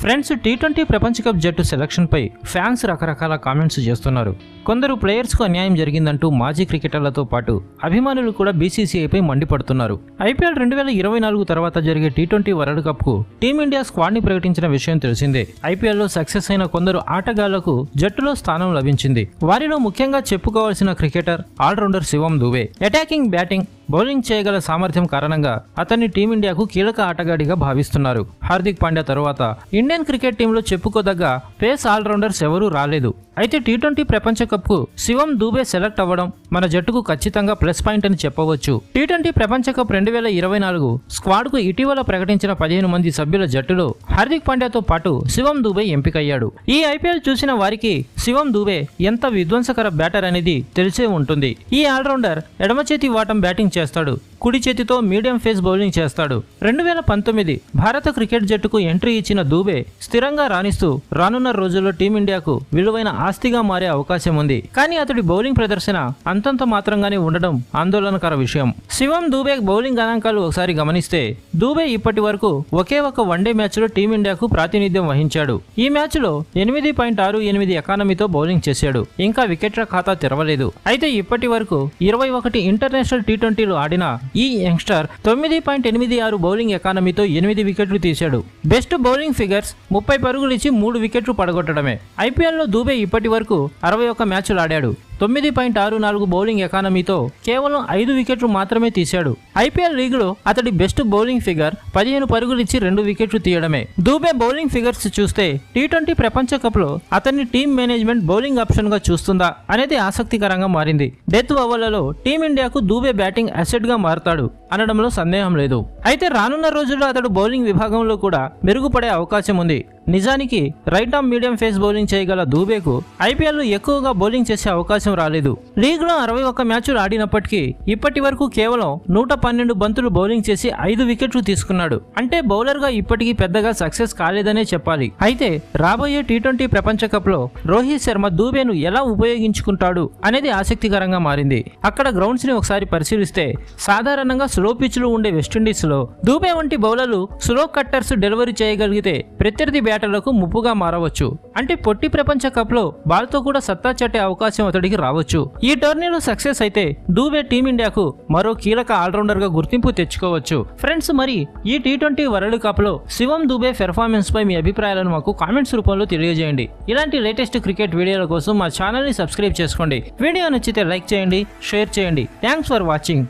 Friends T twenty ప్రపంచ cup జట్టు సెలక్షన్పై ఫ్యాన్స్ రకరకాల కామెంట్స్ చేస్తున్నారు. కొందరు ప్లేయర్స్కు అన్యాయం జరిగిందంటూ మాజీ క్రికెటర్లతో పాటు అభిమానులు కూడా బీసీసీఐపై మండిపడుతున్నారు. ఐపీఎల్ రెండు వేల ఇరవై నాలుగు తర్వాత జరిగే టీ ట్వంటీ వరల్డ్ కప్కు టీమిండియా స్క్వాడ్ని ప్రకటించిన విషయం తెలిసిందే. ఐపీఎల్లో సక్సెస్ అయిన కొందరు ఆటగాళ్ళకు జట్టులో స్థానం లభించింది. వారిలో ముఖ్యంగా చెప్పుకోవాల్సిన cricketer all rounder Shivam Dube. Attacking batting bowling చేయగల సామర్థ్యం కారణంగా అతన్ని టీమిండియాకు కీలక ఆటగాడిగా భావిస్తున్నారు. హార్దిక్ పాండ్యా తరువాత ఇండియన్ క్రికెట్ టీంలో చెప్పుకోదగ్గ పేస్ ఆల్రౌండర్స్ ఎవరూ రాలేదు. అయితే టీ ట్వంటీ ప్రపంచ కప్కు శివం దూబే సెలెక్ట్ అవ్వడం మన జట్టుకు ఖచ్చితంగా ప్లస్ పాయింట్ అని చెప్పవచ్చు. టీ ట్వంటీ ప్రపంచ కప్ రెండు వేల ఇరవై నాలుగు స్క్వాడ్కు ఇటీవల ప్రకటించిన పదిహేను మంది సభ్యుల జట్టులో హార్దిక్ పాండ్యాతో పాటు శివం దూబే ఎంపికయ్యాడు. ఈ ఐపీఎల్ చూసిన వారికి శివం దూబే ఎంత విధ్వంసకర బ్యాటర్ అనేది తెలిసే ఉంటుంది. ఈ ఆల్రౌండర్ ఎడమ చేతి వాటం బ్యాటింగ్ చేస్తాడు. కుడి చేతితో మీడియం ఫేస్ బౌలింగ్ చేస్తాడు. రెండు వేల పంతొమ్మిది భారత క్రికెట్ జట్టుకు ఎంట్రీ ఇచ్చిన దూబే స్థిరంగా రాణిస్తూ రానున్న రోజుల్లో టీమిండియాకు విలువైన ఆస్తిగా మారే అవకాశం ఉంది. కానీ అతడి బౌలింగ్ ప్రదర్శన అంతంత మాత్రంగానే ఉండడం ఆందోళనకర విషయం. శివం దూబే బౌలింగ్ గణాంకాలు ఒకసారి గమనిస్తే దూబే ఇప్పటి వరకు ఒకే ఒక వన్డే మ్యాచ్లో టీమిండియాకు ప్రాతినిధ్యం వహించాడు. ఈ మ్యాచ్లో ఎనిమిది పాయింట్ ఆరు ఎనిమిది ఎకానమీతో బౌలింగ్ చేశాడు. ఇంకా వికెట్ల ఖాతా తెరవలేదు. అయితే ఇప్పటి వరకు ఇరవై ఒకటి ఇంటర్నేషనల్ టీ ట్వంటీలు ఆడిన ఈ యంగ్స్టర్ తొమ్మిది పాయింట్ ఎనిమిది ఆరు బౌలింగ్ ఎకానమీతో ఎనిమిది వికెట్లు తీశాడు. బెస్ట్ బౌలింగ్ ఫిగర్స్ ముప్పై పరుగులు ఇచ్చి మూడు వికెట్లు పడగొట్టడమే. ఐపీఎల్లో దూబే ఇప్పటి వరకు అరవై ఒక్క మ్యాచ్లు ఆడాడు. తొమ్మిది పాయింట్ ఆరు నాలుగు బౌలింగ్ ఎకానమీతో కేవలం ఐదు వికెట్లు మాత్రమే తీశాడు. ఐపీఎల్ లీగ్లో అతడి బెస్ట్ బౌలింగ్ ఫిగర్ పదిహేను పరుగులు ఇచ్చి రెండు వికెట్లు తీయడమే. దూబే బౌలింగ్ ఫిగర్స్ చూస్తే టీ ట్వంటీ ప్రపంచ కప్లో అతన్ని టీం మేనేజ్మెంట్ బౌలింగ్ ఆప్షన్గా చూస్తుందా అనేది ఆసక్తికరంగా మారింది. డెత్ ఓవర్లలో టీమిండియాకు దూబే బ్యాటింగ్ అసెట్గా మారతాడు అనడంలో సందేహం లేదు. అయితే రానున్న రోజుల్లో అతడు బౌలింగ్ విభాగంలో కూడా మెరుగుపడే అవకాశం ఉంది. నిజానికి right arm medium pace bowling చేయగల దూబేకు ఐపీఎల్లో ఎక్కువగా బౌలింగ్ చేసే అవకాశం రాలేదు. లీగ్లో అరవై ఒక్క మ్యాచ్లు ఆడినప్పటికీ ఇప్పటి వరకు కేవలం నూట పన్నెండు బంతులు బౌలింగ్ చేసి ఐదు వికెట్లు తీసుకున్నాడు. అంటే బౌలర్గా ఇప్పటికీ పెద్దగా సక్సెస్ కాలేదనే చెప్పాలి. అయితే రాబోయే టీ ట్వంటీ ప్రపంచ కప్లో రోహిత్ శర్మ దూబేను ఎలా ఉపయోగించుకుంటాడు అనేది ఆసక్తికరంగా మారింది. అక్కడ గ్రౌండ్స్ని ఒకసారి పరిశీలిస్తే సాధారణంగా స్లో పిచ్లు ఉండే వెస్టిండీస్లో దూబే వంటి బౌలర్లు స్లో కట్టర్స్ డెలివరీ చేయగలిగితే ప్రత్యర్థి బ్యాటర్లకు ముప్పుగా మారవచ్చు. అంటే పొట్టి ప్రపంచ కప్లో బాల్తో కూడా సత్తా చట్టే అవకాశం అతడికి రావచ్చు. ఈ టోర్నీలో సక్సెస్ అయితే దూబే టీమిండియాకు మరో కీలక ఆల్రౌండర్గా గుర్తింపు తెచ్చుకోవచ్చు. ఫ్రెండ్స్ మరి ఈ టీ ట్వంటీ వరల్డ్ కప్లో శివం దూబే పెర్ఫార్మెన్స్ పై మీ అభిప్రాయాలను మాకు కామెంట్స్ రూపంలో తెలియజేయండి. ఇలాంటి లేటెస్ట్ క్రికెట్ వీడియోల కోసం మా ఛానల్ని సబ్స్క్రైబ్ చేసుకోండి. వీడియో నచ్చితే లైక్ చేయండి షేర్ చేయండి. Thanks for watching.